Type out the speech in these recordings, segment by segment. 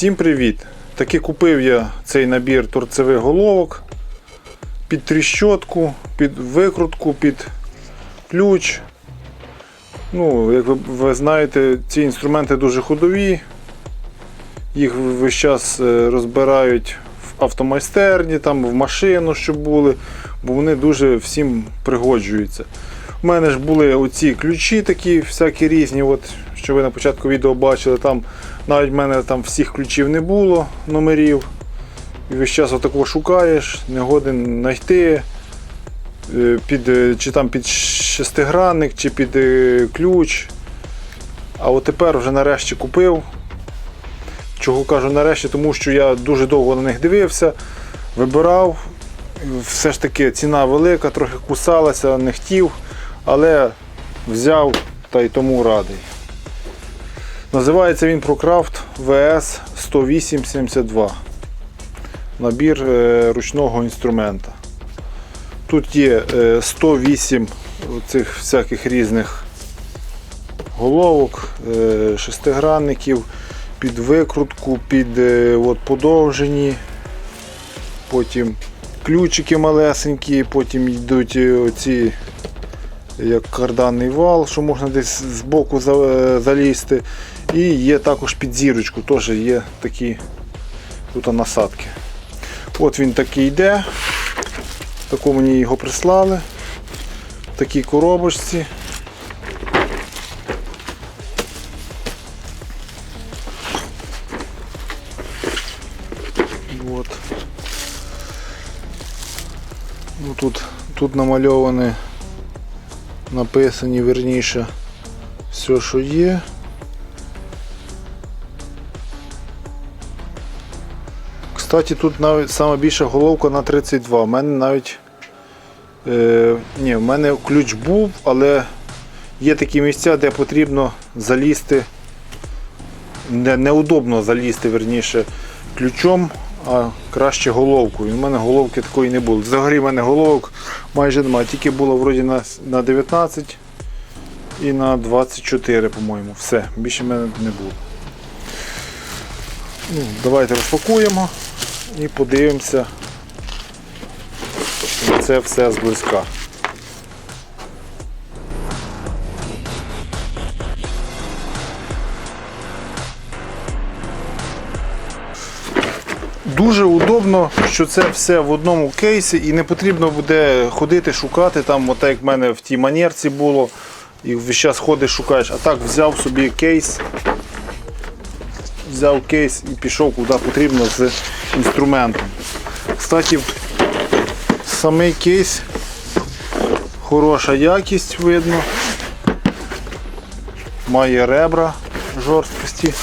Всім привіт! Таки купив я цей набір торцевих головок під тріщотку, під викрутку, під ключ. Ну, як ви, ви знаєте, ці інструменти дуже ходові. Їх весь час е, розбирають в автомайстерні, там, в машину, щоб були, бо вони дуже всім пригоджуються. У мене ж були оці ключі такі, всякі різні, от, що ви на початку відео бачили, там навіть в мене там всіх ключів не було, номерів. І весь час отако шукаєш, не годен знайти. е, Під, е, чи там під шестигранник, чи під е, ключ. А от тепер вже нарешті купив. Чого кажу нарешті, тому що я дуже довго на них дивився, вибирав. Все ж таки ціна велика, трохи кусалася, не хотів, але взяв та й тому радий. Називається він ProCraft VS 10872. Набір е, ручного інструмента. Тут є е, 108 цих всяких різних головок, е, шестигранників, під викрутку, під е, от, подовжені, потім ключики малесенькі, потім йдуть е, оці як карданний вал, що можна десь з боку е, залізти. І є також під зірочку, теж є такі тут насадки. От він такий йде. Таку мені його прислали. В такій коробочці. От. Ну, тут, тут намальовані, написані верніше все, що є. Кстати, тут навіть сама більша головка на 32. У мене навіть. Е, ні, в мене ключ був, але є такі місця, де потрібно залізти. Не, неудобно залізти верніше ключом, а краще головкою. У мене головки такої не було. Взагалі в мене головок майже немає. Тільки було вроді на, на 19 і на 24, по-моєму. Все, більше в мене не було. Ну, давайте розпакуємо і подивимося на це все зблизька. Дуже удобно, що це все в одному кейсі і не потрібно буде ходити, шукати там, от як в мене в тій манерці було. І час ходиш, шукаєш. А так взяв собі кейс, взяв кейс і пішов куди потрібно з інструментом. Кстати, самий кейс, хороша якість видно. Має ребра жорсткості.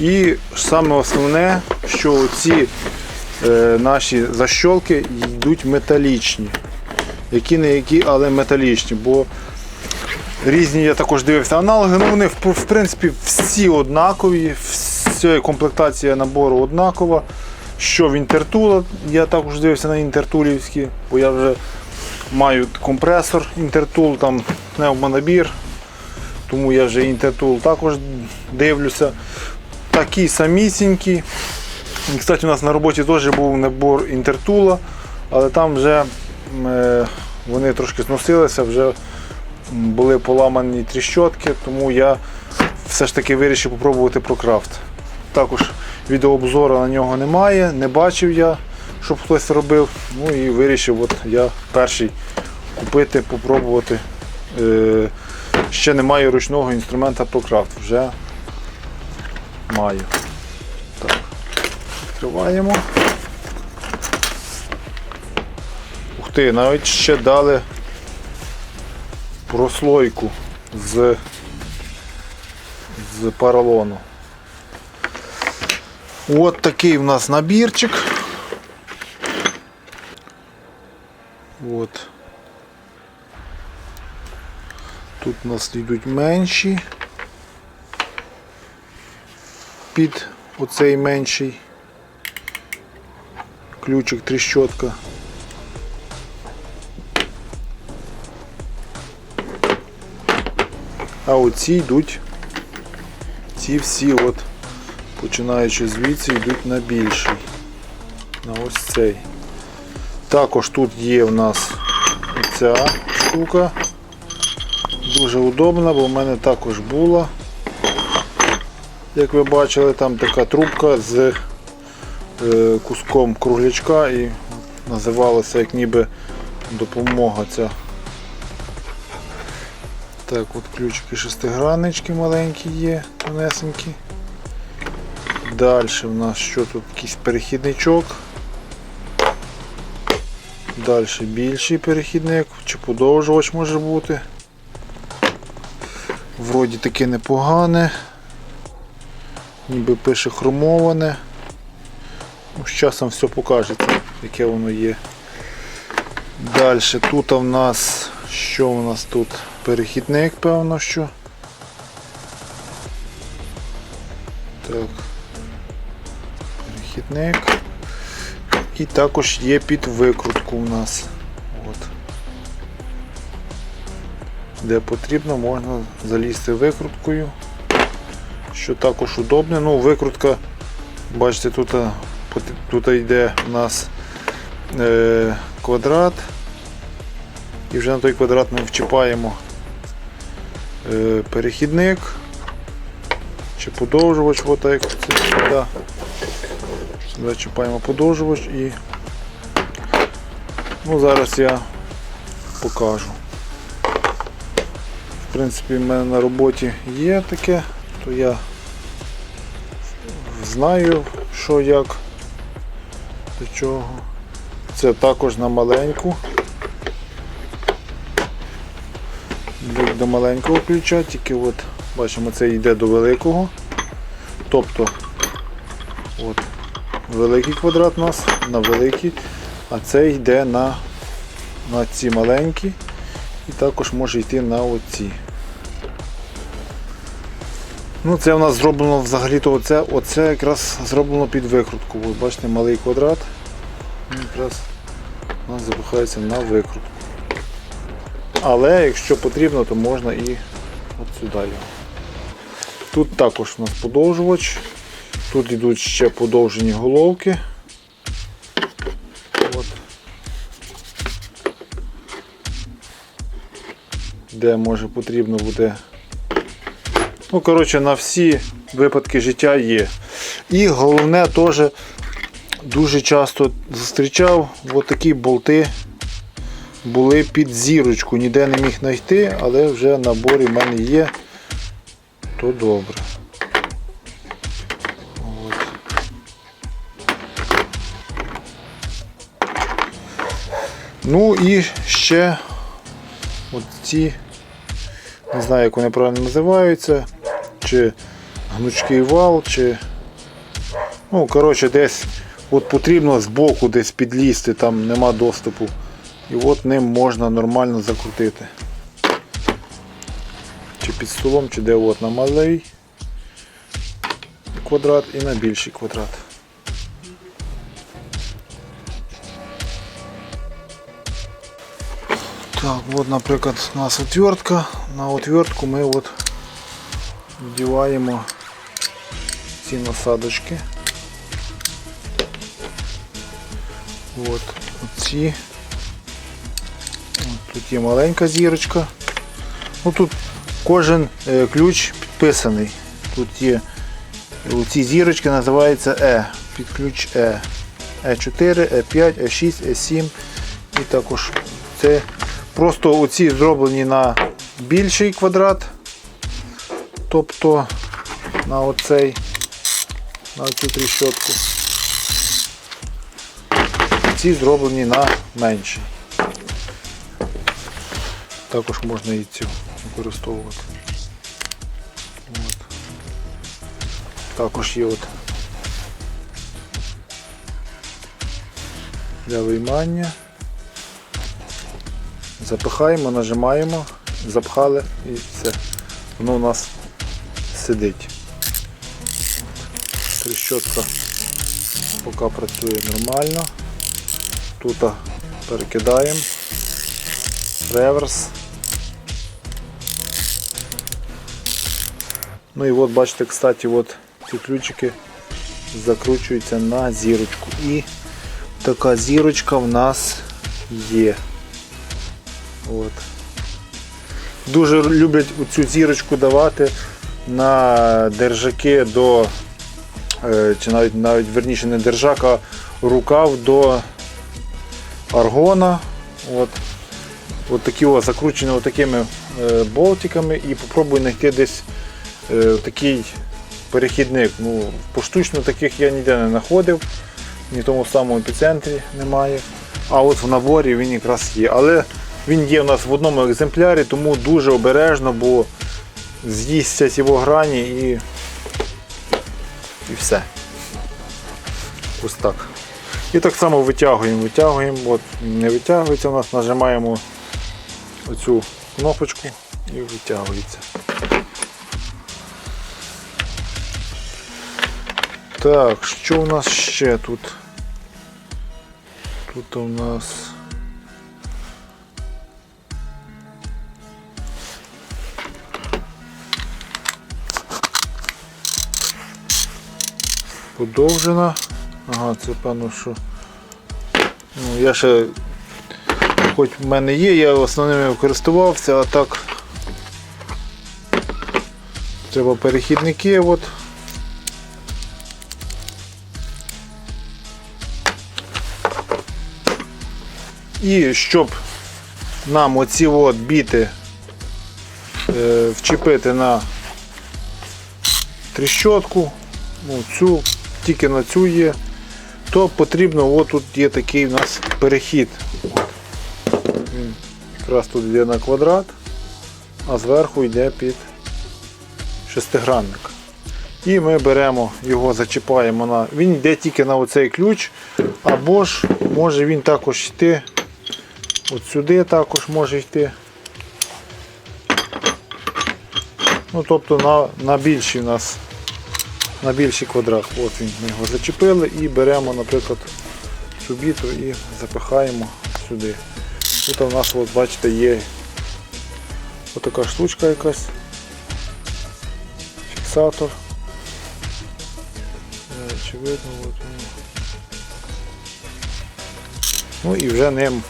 І саме основне, що ці е, наші защолки йдуть металічні. Які не які, але металічні. Бо різні я також дивився аналоги, ну вони в, принципі всі однакові, вся комплектація набору однакова. Що в інтертула, я також дивився на інтертулівські, бо я вже маю компресор інтертул, там пневмонабір, тому я вже інтертул також дивлюся. Такі самісінькі. Кстати, у нас на роботі теж був набор інтертула, але там вже е, вони трошки зносилися, вже були поламані тріщотки, тому я все ж таки вирішив спробувати прокрафт. Також відеообзору на нього немає, не бачив я, щоб хтось робив. Ну і вирішив от я перший купити, попробувати. Е, ще немає ручного інструмента прокрафт. Вже маю. Відкриваємо. Ух ти, навіть ще дали прослойку з, з поролону. От такий в нас набірчик. От. Тут у нас йдуть менші під оцей менший ключик тріщотка. А оці йдуть ці всі от Починаючи звідси йдуть на більший. На ось цей. Також тут є в нас ця штука. Дуже удобна, бо в мене також була. Як ви бачили, там така трубка з куском круглячка і називалася як ніби допомога ця. Так, от ключики шестиграннички маленькі є, тонесенькі. Далі в нас що тут якийсь перехідничок. Далі більший перехідник чи подовжувач може бути. Вроді таке непогане. Ніби пише хромоване. Ну, з часом все покажеться, яке воно є. Далі тут в нас що у нас тут? Перехідник, певно, що. Так. Перехідник. І також є під викрутку у нас. От. Де потрібно, можна залізти викруткою. Що також удобне. Ну, викрутка, бачите, тут, пот- тут йде у нас е, квадрат. І вже на той квадрат ми вчіпаємо е, перехідник чи подовжувач, от як це сюди. Сюди подовжувач і ну, зараз я покажу. В принципі, в мене на роботі є таке, то я знаю, що як до чого. Це також на маленьку. Йдуть до маленького ключа, тільки от бачимо, це йде до великого. Тобто от, великий квадрат у нас на великий, а це йде на, на ці маленькі і також може йти на оці. Ну, це у нас зроблено взагалі-то оце, оце якраз зроблено під викрутку. От, бачите, малий квадрат. У нас запихається на викрутку. Але якщо потрібно, то можна і от сюди. Тут також у нас подовжувач. Тут йдуть ще подовжені головки. От. Де може потрібно буде. Ну, коротше, на всі випадки життя є. І головне теж дуже часто зустрічав от такі болти були під зірочку. Ніде не міг знайти, але вже наборі в мене є, то добре. От. Ну і ще от ці, не знаю, як вони правильно називаються, чи гнучкий вал, чи ну, коротше, десь от потрібно збоку десь підлізти, там нема доступу. І от ним можна нормально закрутити. Чи під столом, чи де от на малий квадрат і на більший квадрат. Так, от, наприклад, у нас отвертка. На отвертку ми от вдіваємо ці насадочки. От, оці. Тут є маленька зірочка. Ну, тут кожен е, ключ підписаний. Тут є ці зірочки називаються E. Під ключ E. E4, E5, E6, E7 і також це просто оці зроблені на більший квадрат. Тобто на оцей, на цю тріщотку. Ці зроблені на менший. Також можна і цю використовувати. От. Також є от для виймання. Запихаємо, нажимаємо, запхали і все. Воно у нас сидить. Тріщотка поки працює нормально. Тут перекидаємо. Реверс. Ну і от бачите, кстати, от ці ключики закручується на зірочку. І така зірочка в нас є. От. Дуже люблять цю зірочку давати на держаки до, е, чи навіть навіть верніше не держак, а рукав до аргона. От. От такі о, закручені от такими е, болтиками і попробую знайти десь е, такий перехідник. Ну, поштучно таких я ніде не знаходив, ні в тому самому епіцентрі немає. А от в наборі він якраз є. Але він є у нас в одному екземплярі, тому дуже обережно, бо з'їсться його грані і, і все. Ось так. І так само витягуємо, витягуємо, от не витягується у нас, нажимаємо оцю кнопочку і витягується. Так, що у нас ще тут? Тут у нас подовжена. Ага, це певно, що. Ну, я ще хоч в мене є, я основними користувався, а так треба перехідники. От. І щоб нам оці от біти е, вчепити на тріщотку, ну, цю, тільки на цю є, то потрібно, от тут є такий у нас перехід. Він якраз тут йде на квадрат, а зверху йде під шестигранник. І ми беремо його, зачіпаємо на. Він йде тільки на оцей ключ, або ж може він також йти. От сюди також може йти. Ну, тобто на, на більший у нас на більший квадрат. От він, ми його зачепили і беремо, наприклад, цю біту і запихаємо сюди. Тут у нас, от, бачите, є отака штучка якась. Фіксатор. Не, Чи видно, от. Ну і вже ним,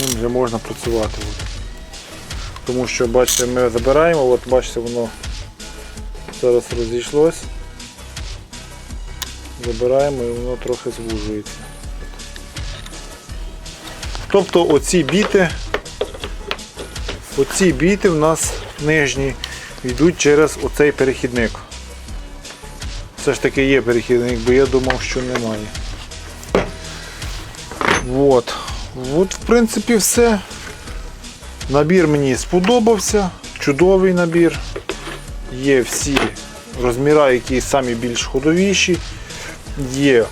ним вже можна працювати. От. Тому що, бачите, ми забираємо, от бачите, воно зараз розійшлось. Забираємо і воно трохи звужується. Тобто оці біти, оці біти в нас нижні йдуть через оцей перехідник. Все ж таки є перехідник, бо я думав, що немає. От. От в принципі все. Набір мені сподобався, чудовий набір. Є всі розміри, які самі більш ходовіші. Є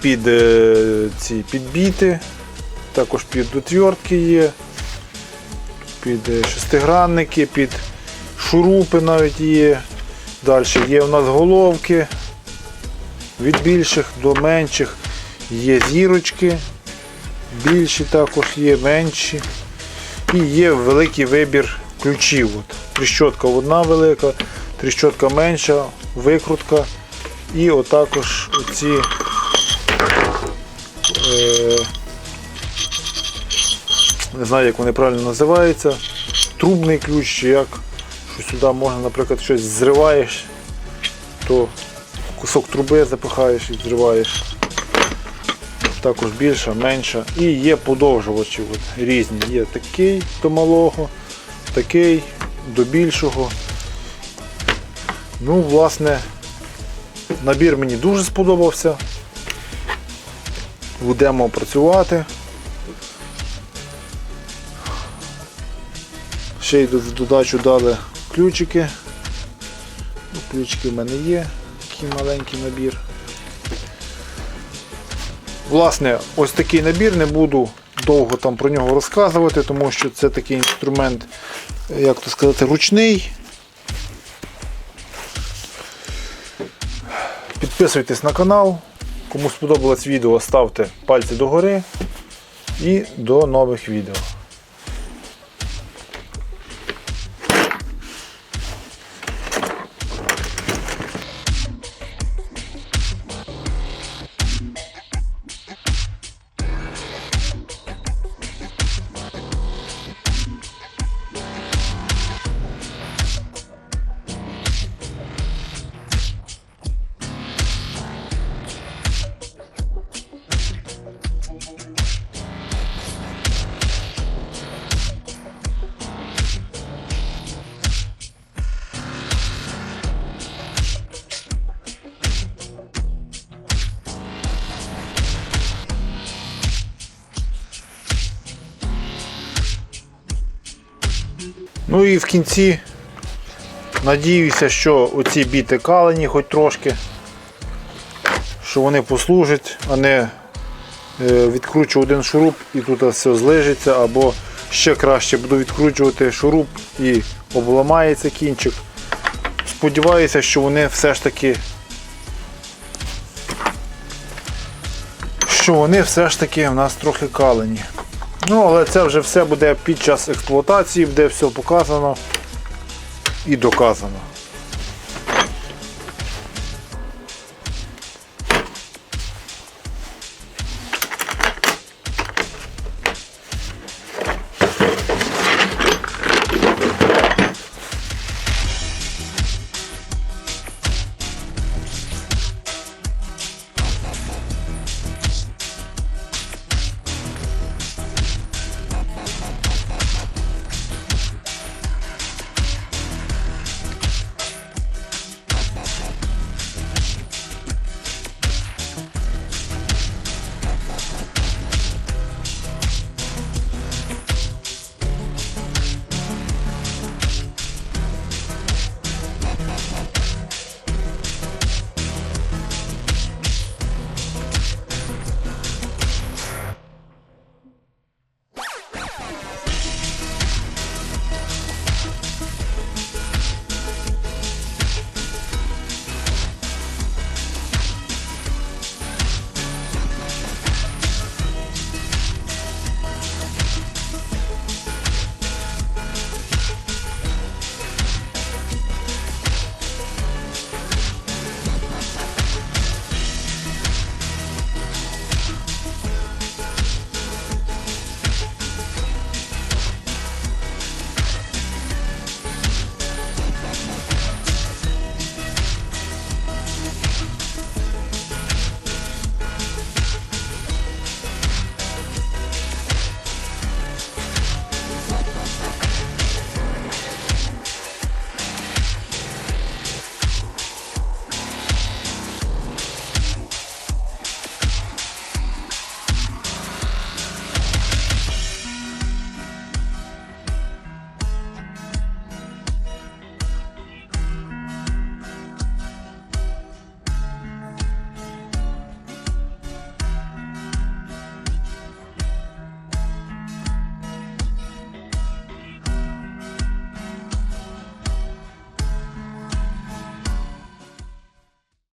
під е, ці підбіти, також під отвертки є, під е, шестигранники, під шурупи навіть є. Далі є у нас головки від більших до менших. Є зірочки, більші також є, менші. І є великий вибір ключів. От. Тріщотка одна велика, тріщотка менша, викрутка. І отакож оці е, не знаю, як вони правильно називаються, трубний ключ чи як. Що сюди можна, наприклад, щось зриваєш, то кусок труби запихаєш і зриваєш. Також більша, менша. І є подовжувачі от, різні. Є такий до малого, такий до більшого. Ну, власне, набір мені дуже сподобався. Будемо працювати. Ще й в додачу дали ключики. Ну, Ключики в мене є, такий маленький набір. Власне, ось такий набір, не буду довго там про нього розказувати, тому що це такий інструмент, як то сказати, ручний. Підписуйтесь на канал. Кому сподобалось відео, ставте пальці догори і до нових відео. Ну і в кінці надіюся, що оці біти калені хоч трошки, що вони послужать, а не е, відкручу один шуруп і тут все злижиться, або ще краще буду відкручувати шуруп і обламається кінчик. Сподіваюся, що вони все ж таки. Що вони все ж таки в нас трохи калені. Ну, але це вже все буде під час експлуатації, буде все показано і доказано.